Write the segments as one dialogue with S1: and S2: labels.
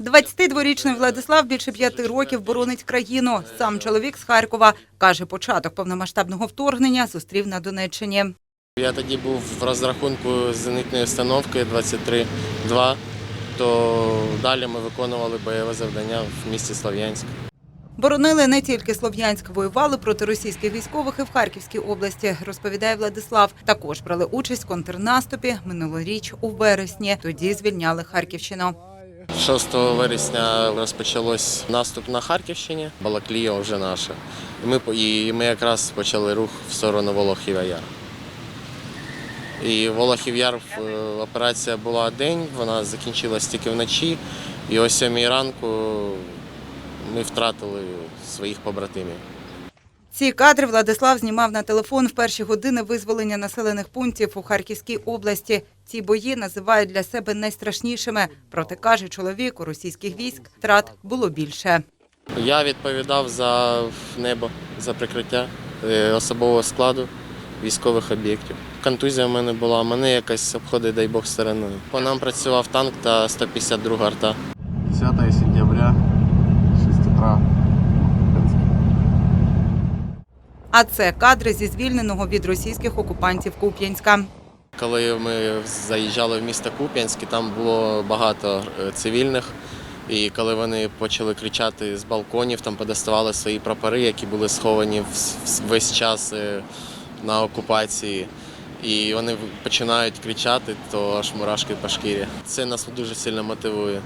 S1: 22-річний Владислав більше п'яти років боронить країну. Сам чоловік з Харкова каже, початок повномасштабного вторгнення зустрів на Донеччині.
S2: Я тоді був в розрахунку зенитної установки 23-2, то далі ми виконували бойове завдання в місті Слов'янськ.
S1: Боронили не тільки Слов'янськ, воювали проти російських військових і в Харківській області, розповідає Владислав. Також брали участь в контрнаступі минулоріч у вересні. Тоді звільняли Харківщину.
S2: 6 вересня розпочалось наступ на Харківщині, Балаклія вже наша. І ми, і ми якраз почали рух в сторону Волохів Яр. І Волохів Яр е, операція була день, вона закінчилась тільки вночі. І о 7 ранку ми втратили своїх побратимів.
S1: Ці кадри Владислав знімав на телефон в перші години визволення населених пунктів у Харківській області. Ці бої називають для себе найстрашнішими. Проте каже чоловік, у російських військ втрат було більше.
S2: Я відповідав за небо, за прикриття е, особового складу військових об'єктів. Контузія в мене була, мене якось обходить, дай Бог, стороною. По нам працював танк та 152 арта.
S3: 10 сентября, 6 утра.
S1: А це кадри зі звільненого від російських окупантів Куп'янська.
S2: Коли ми заїжджали в місто Куп'янськ, там було багато е, цивільних. І коли вони почали кричати з балконів, там подоставали свої прапори, які були сховані весь час е, на окупації. І вони починають кричати, то аж мурашки по шкірі. Це нас дуже сильно мотивує.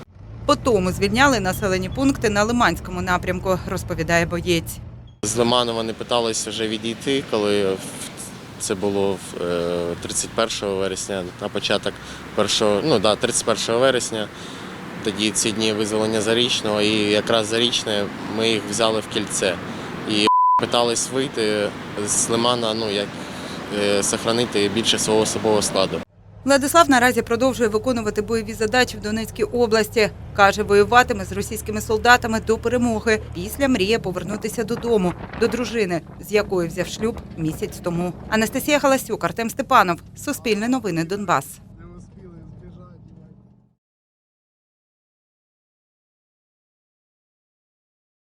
S1: По тому звільняли населені пункти на Лиманському напрямку, розповідає боєць.
S2: З Лиману вони питалися вже відійти, коли це було е, 31 вересня, на початок першого, ну да, 31 вересня. Тоді ці дні визволення зарічного, і якраз зарічне ми їх взяли в кільце. І питались вийти з Лимана, ну як е, сохранити більше свого особового складу.
S1: Владислав наразі продовжує виконувати бойові задачі в Донецькій області. Каже, воюватиме з російськими солдатами до перемоги. Після мріє повернутися додому, до дружини, з якою взяв шлюб місяць тому. Анастасія Галасюк, Артем Степанов. Суспільне новини Донбас.